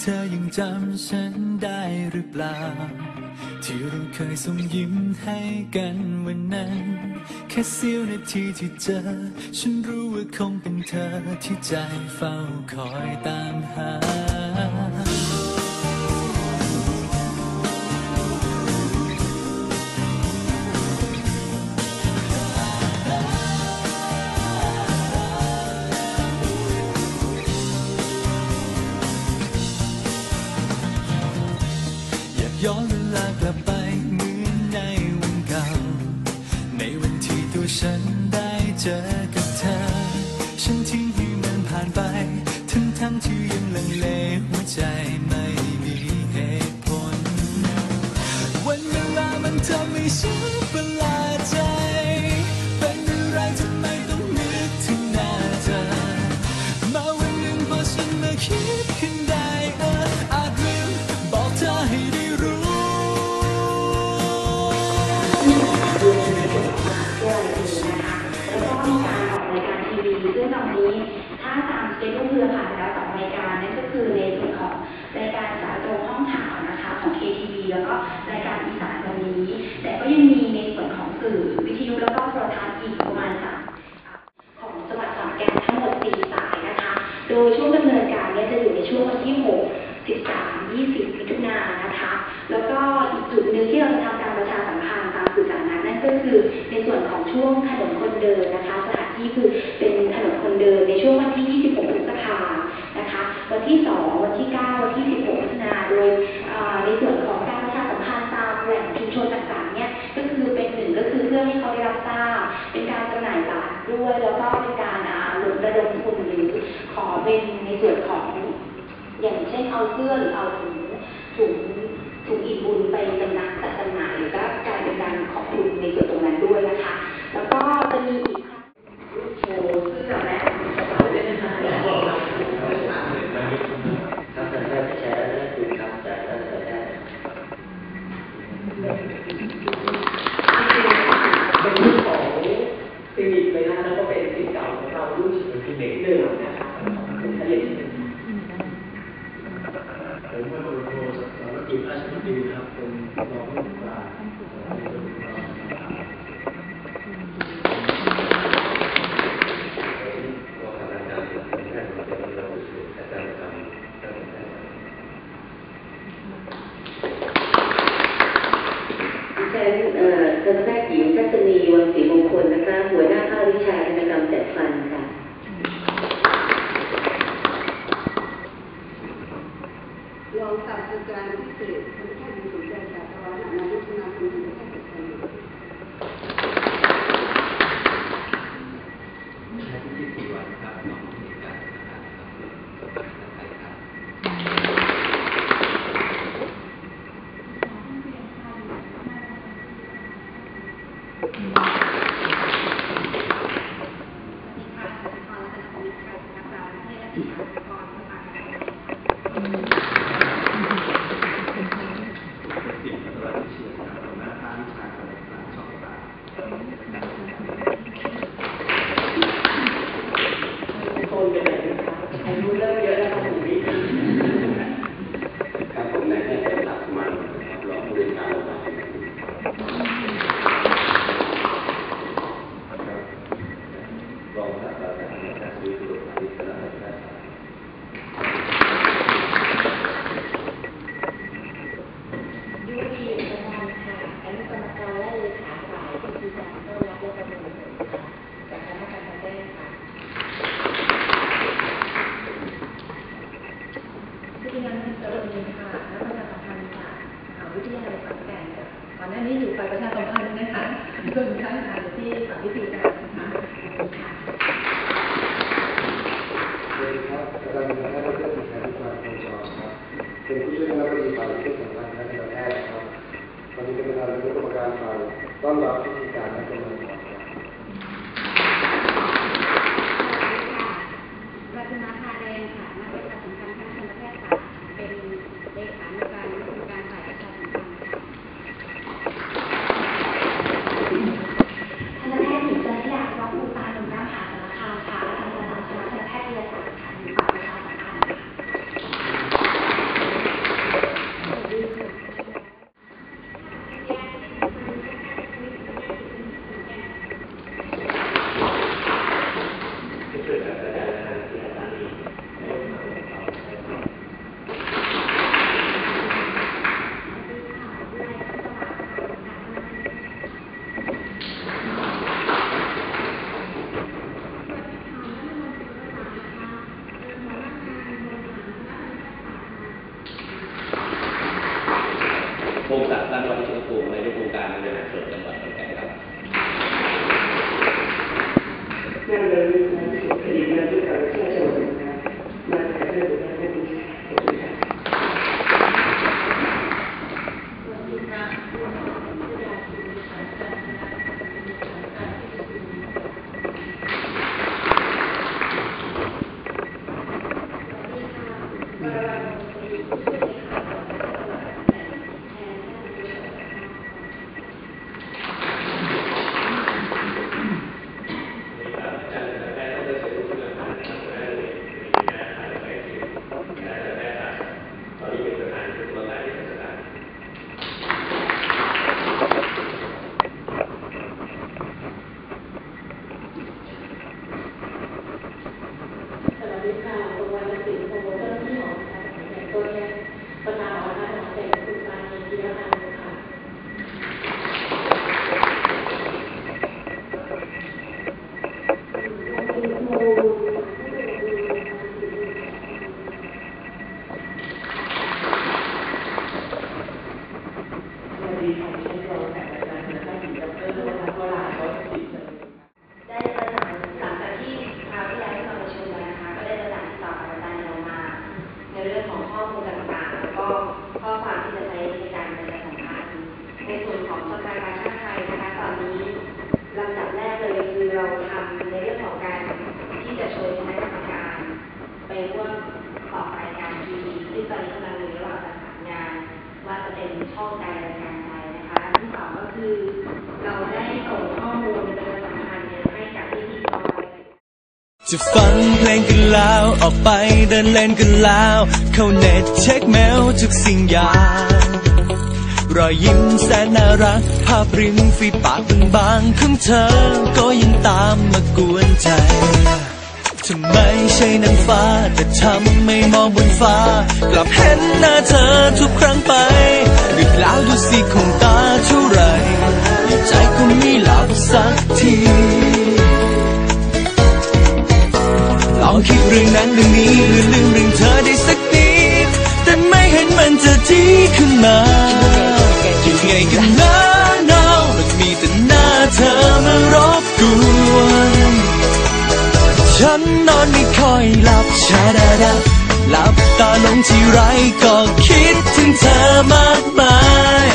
เธอยังจำฉันได้หรือเปล่า ที่เราเคยส่งยิ้มให้กันวันนั้น แค่เสี้ยวนาทีที่เจอ ฉันรู้ว่าคงเป็นเธอที่ใจเฝ้าคอยตามหา ย้อนเวลากลับไป ถ้าตามสเกจดูคือผ่านแล้วสองรายการนั่นก็คือในส่วนของรายการสายตรงห้องข่าวนะคะของ KTV แล้วก็รายการอีสานวันนี้ แต่ก็ยังมีในส่วนของสื่อวิทยุแล้วก็โทรทัศน์อีกประมาณสามของจังหวัดขอนแก่นทั้งหมดสี่สายนะคะ โดยช่วงดำเนินการเนี่ยจะอยู่ในช่วงวันที่6 13 20มิถุนายนนะคะ แล้วก็อีกจุดหนึ่งที่เราจะทำการประชาสัมพันธ์ตามสื่อส ก็คือในส่วนของช่วงถนนคนเดินนะคะ สถานที่คือเป็นถนนคนเดินในช่วงวันที่ 26พฤษภานะคะ วันที่ 2 วันที่ 9 วันที่ 16มิถุนายนโดยในส่วนของการประชาสัมพันธ์ตามแหล่งชุมชนต่างๆเนี่ยก็คือเป็นหนึ่งก็คือเพื่อให้เขาได้รับทราบเป็นการจำหน่ายบัตรด้วย แล้วก็เป็นการอ่าหนุนระดมทุนหรือขอเป็นในส่วนของ อย่างเช่นเอาเสื้อหรือเอาถุงถุงถุงอิ่มบุญไป เอ่อทัศนหญิงทัศนีวังศรีมงคลนะคะ หัวหน้าภาควิชาธนกรรมจัดฟันค่ะรองศาสตราจารย์พิเศษทันตแพทย์บุญใจจากตะวันนายุทธนาคุณทันตแพทย์จัดฟัน ติ ครับอาจารย์นายแพทย์ดรสุชัยพิพากรจรครับเป็นผู้ช่วยคณะบดีฝ่ายวิทยาสัมพันธ์และการแพทย์ครับตอนนี้เป็นประธานคณะกรรมการฝ่ายต้อนรับพิธีการและประเมินผลค ศักดิ์ตั้งวัดที่สุภูมิในโครงการบริหารส่วนจังหวัดขอนแก่นครับงานเลยงานสุดคดีงาด้วยการเชื่อชมนะครับงานแต่เรื่องงานไม่ดีขอ เป็นช่องใดรายการใดนะคะที่สองก็คือเราได้ส่งข้อมูลประชาสัมพันธ์เนี่ยให้กับพิธีกรจะฟังเพลงกันแล้ว ออกไปเดินเล่นกันแล้ว เข้าเน็ตเช็คเมลทุกสิ่งอย่างรอยยิ้มแสนน่ารัก ภาพริมฝีปากบางๆของเธอ ก็ยังตามมากวนใจ ทำไมใช่นางฟ้า แต่ทำไม่มองบนฟ้า กลับเห็นหน้าเธอทุกครั้งไปดึกแล้วดูสิคงตาเท่าไรใจก็ไม่หลับสักทีลองคิดเรื่องนั้นเรื่องนี้หรือลืมเรื่องเธอได้สักนิดแต่ไม่เห็นมันจะดีขึ้นมายังไงกันนะน้องมันมีแต่หน้าเธอมารบกวน ฉันนอนไม่ค่อยหลับชาดาดาหลับตาลงที่ไรก็คิดถึงเธอมากมาย